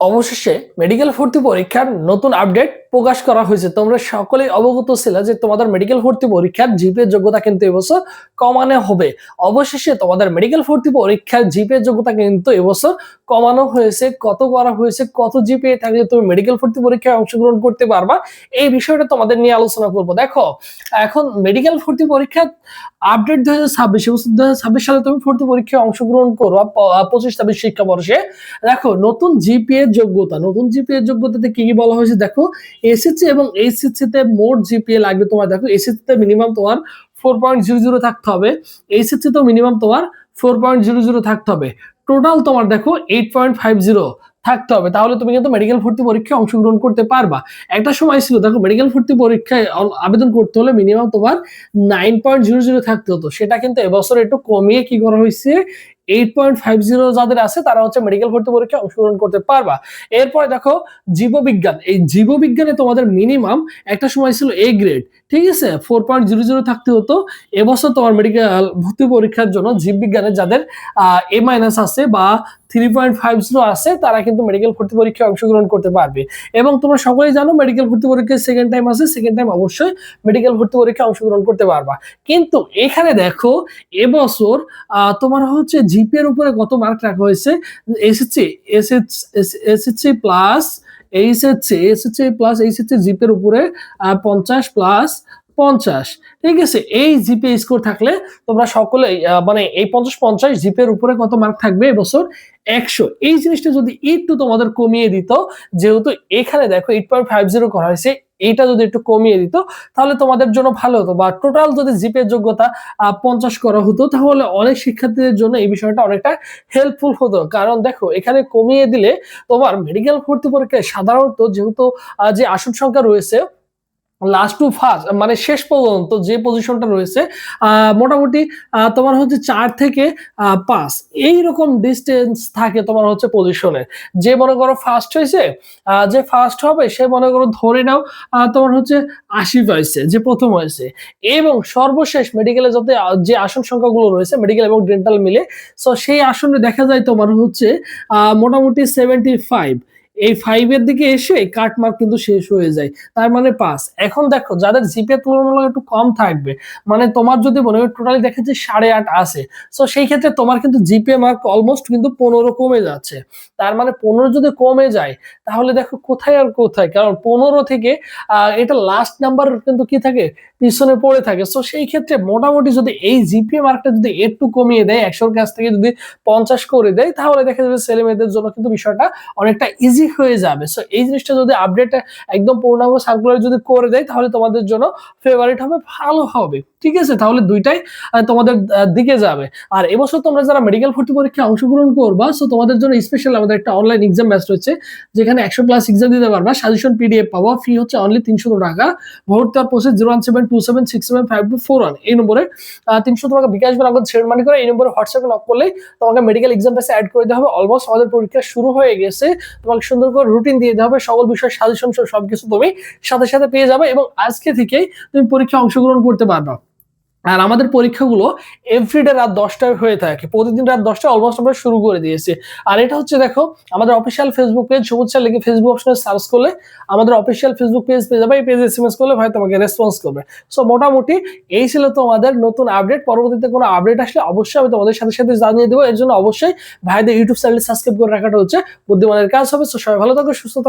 অবশেষে মেডিকেল ভর্তি পরীক্ষার নতুন আপডেট প্রকাশ করা হয়েছে। তোমরা সকলেই অবগত ছিল যে তোমাদের মেডিকেল ভর্তি পরীক্ষার জিপে যোগ্যতা কিন্তু এবছর কমানো হবে। অবশেষে তোমাদের মেডিকেল ভর্তি পরীক্ষার জিপে যোগ্যতা কিন্তু এবছর কমানো হয়েছে। কত করা হয়েছে, কত জিপে থাকলে তুমি মেডিকেল ভর্তি পরীক্ষায় অংশগ্রহণ করতে পারবা? এই বিষয়টা তোমাদের নিয়ে আলোচনা করব। দেখো, এখন মেডিকেল ভর্তি পরীক্ষা আপডেট দুই হাজার ছাব্বিশ এবছর দুই হাজার সালে তুমি ভর্তি পরীক্ষায় অংশগ্রহণ করো পঁচিশ, ছাব্বিশ শিক্ষাবর্ষে। দেখো, নতুন জিপিএ যোগ্যতা, নতুন জিপিএ যোগ্যতাতে কি কি বলা হয়েছে? দেখো এসএসসি এবং এইচএসসি তে মোট জিপিএ লাগবে তোমার, দেখো এসএসসি তে মিনিমাম তোমার ফোর পয়েন্ট জিরো জিরো থাকতে হবে, এইচএসসি মিনিমাম তোমার ফোর পয়েন্ট জিরো জিরো থাকতে হবে। টোটাল তোমার দেখো এইট পয়েন্ট ফাইভ জিরো থাকতে হবে, তাহলে তুমি কিন্তু মেডিকেল ভর্তি পরীক্ষায় অংশগ্রহণ করতে পারবা। একটা সময় ছিল, দেখো মেডিকেল ভর্তি পরীক্ষায় আবেদন করতে হলে মিনিমাম তোমার নাইন পয়েন্ট জিরো জিরো থাকতে হতো, সেটা কিন্তু এবছর একটু কমিয়ে কি করা হয়েছে? এইট পয়েন্ট ফাইভ জিরো যাদের আছে, তারা হচ্ছে মেডিকেল ভর্তি পরীক্ষায় অংশগ্রহণ করতে পারবা। এরপরে দেখো, জীববিজ্ঞান। এই জীববিজ্ঞানে তোমাদের মিনিমাম একটা সময় ছিল এ গ্রেড ঠিক আছে? ফোর পয়েন্ট জিরো জিরো থাকতে হতো। এবছর তোমার মেডিকেল ভর্তি পরীক্ষার জন্য জীববিজ্ঞানে যাদের এ মাইনাস আছে বা থ্রি পয়েন্ট ফাইভ জিরো আছে, তারা কিন্তু মেডিকেল ভর্তি পরীক্ষায় অংশগ্রহণ করতে পারবে। এবং তোমরা সকলেই জানো মেডিকেল ভর্তি পরীক্ষায় সেকেন্ড টাইম আছে সেকেন্ড টাইম অবশ্যই মেডিকেল ভর্তি পরীক্ষায় অংশগ্রহণ করতে পারবা। কিন্তু এখানে দেখো, এবছর তোমার হচ্ছে জিপি এর উপরে কত মার্ক রাখা হয়েছে? SSC SSC plus HSC SSC plus HSC GP এর উপরে পঞ্চাশ প্লাস পঞ্চাশ। ঠিক আছে? এই জিপে স্কোর থাকলে তোমরা সকলেই আহ, মানে এই পঞ্চাশ পঞ্চাশ জিপের উপরে কত মার্ক থাকবে এবছর একশো। এই জিনিসটা যদি একটু তোমাদের কমিয়ে দিত যেহেতু এখানে দেখো এইট পয়েন্ট ফাইভ জিরো করা হয়েছে এইটা যদি একটু কমিয়ে দিত তাহলে তোমাদের জন্য ভালো হতো। বা টোটাল যদি জিপের যোগ্যতা পঞ্চাশ করা হতো তাহলে অনেক শিক্ষার্থীদের জন্য এই বিষয়টা অনেকটা হেল্পফুল হতো। কারণ দেখো এখানে কমিয়ে দিলে তোমার মেডিকেল ভর্তি পরীক্ষায় সাধারণত যেহেতু যে আসন সংখ্যা রয়েছে লাস্ট টু ফার্স্ট মানে শেষ পর্যন্ত যে পজিশনটা রয়েছে মোটামুটি তোমার হচ্ছে চার থেকে পাঁচ। এইরকম ডিস্টেন্স থাকে তোমার হচ্ছে পজিশনের যে মনে করো ফার্স্ট হয়েছে যে ফার্স্ট হবে, সে মনে করো ধরে নাও তোমার হচ্ছে আশি পাইছে, যে প্রথম হয়েছে। এবং সর্বশেষ মেডিকেলে যাতে যে আসন সংখ্যাগুলো রয়েছে মেডিকেল এবং ডেন্টাল মিলে সো সেই আসনে দেখা যায় তোমার হচ্ছে মোটামুটি সেভেন্টি ফাইভ এই ফাইভের দিকে এসে কাট মার্ক কিন্তু শেষ হয়ে যায়। তার মানে পাস এখন দেখো, যাদের জিপে তুলনামূলক একটু কম থাকবে মানে তোমার যদি মনে হয় টোটালি দেখে যে সাড়ে আট আছে সো সেই ক্ষেত্রে তোমার কিন্তু জিপে মার্ক অলমোস্ট কিন্তু পনেরো কমে যাচ্ছে। তার মানে পনেরো যদি কমে যায়, তাহলে দেখো কোথায় আর কোথায়? কারণ পনেরো থেকে এটা লাস্ট নাম্বার কিন্তু কি থাকে? পিছনে পড়ে থাকে। সো সেই ক্ষেত্রে মোটামুটি যদি এই জিপিএ মার্কটা যদি একটু কমিয়ে দেয়, একশোর কাছ থেকে যদি পঞ্চাশ করে দেয়, তাহলে দেখা যাবে ছেলে মেয়েদের জন্য কিন্তু বিষয়টা অনেকটা ইজি হয়ে যাবে। সো এই জিনিসটা যদি আপডেট একদম পূর্ণাঙ্গ সার্কুলার যদি করে দেয়, তাহলে তোমাদের জন্য ফেভারিট হবে, ভালো হবে। ঠিক আছে, তাহলে দুইটাই তোমাদের দিকে যাবে। আর এবছর তোমরা যারা মেডিকেল ভর্তি পরীক্ষায় অংশগ্রহণ করবা সো তোমাদের জন্য স্পেশাল আমাদের একটা অনলাইন এক্সাম ব্যাচ রয়েছে, যেখানে একশো প্লাস এক্সাম দিতে পারবা। সাজেশন পিডিএফ পাবা ফি হচ্ছে অনলি তিনশো টাকা। ভর্তি হওয়ার process zero one seven two seven six seven five two four one এই নম্বরে তিনশো টাকা বিকাশ বা নগদ সেন্ড মানি করে এই নম্বরে হোয়াটসঅ্যাপে নক করলে তোমাকে মেডিকেল এক্সাম ব্যাচে অ্যাড করে দেওয়া হবে। অলমোস্ট আমাদের পরীক্ষা শুরু হয়ে গেছে, তোমাকে সুন্দর করে রুটিন দিয়ে দেওয়া হবে। সকল বিষয়ে সাজেশন সবকিছু তুমি সাথে সাথে পেয়ে যাবে এবং আজকে থেকেই তুমি পরীক্ষা অংশগ্রহণ করতে পারবা। আর আমাদের পরীক্ষাগুলো এভরিডে রাত দশটায় হয়ে থাকে। প্রতিদিন রাত দশটায় অলমোস্ট আমরা শুরু করে দিয়েছি। আর এটা হচ্ছে দেখো, আমাদের অফিসিয়াল ফেসবুক পেজ সবুজ স্যার লিখে ফেসবুক অপশনে সার্চ করলে আমাদের অফিসিয়াল ফেসবুক পেজ পেয়ে যাবে। এই পেজে এসএমএস করলে ভাই তোমাকে রেসপন্স করবে। সো মোটামুটি এই ছিল তোমাদের নতুন আপডেট পরবর্তীতে কোনো আপডেট আসলে অবশ্যই আমি তোমাদের সাথে সাথে জানিয়ে দেবো। এর জন্য অবশ্যই ভাইদের ইউটিউব চ্যানেল সাবস্ক্রাইব করে রাখাটা হচ্ছে বুদ্ধিমানের কাজ হবে। সো সবাই ভালো থাকো, সুস্থ থাকো।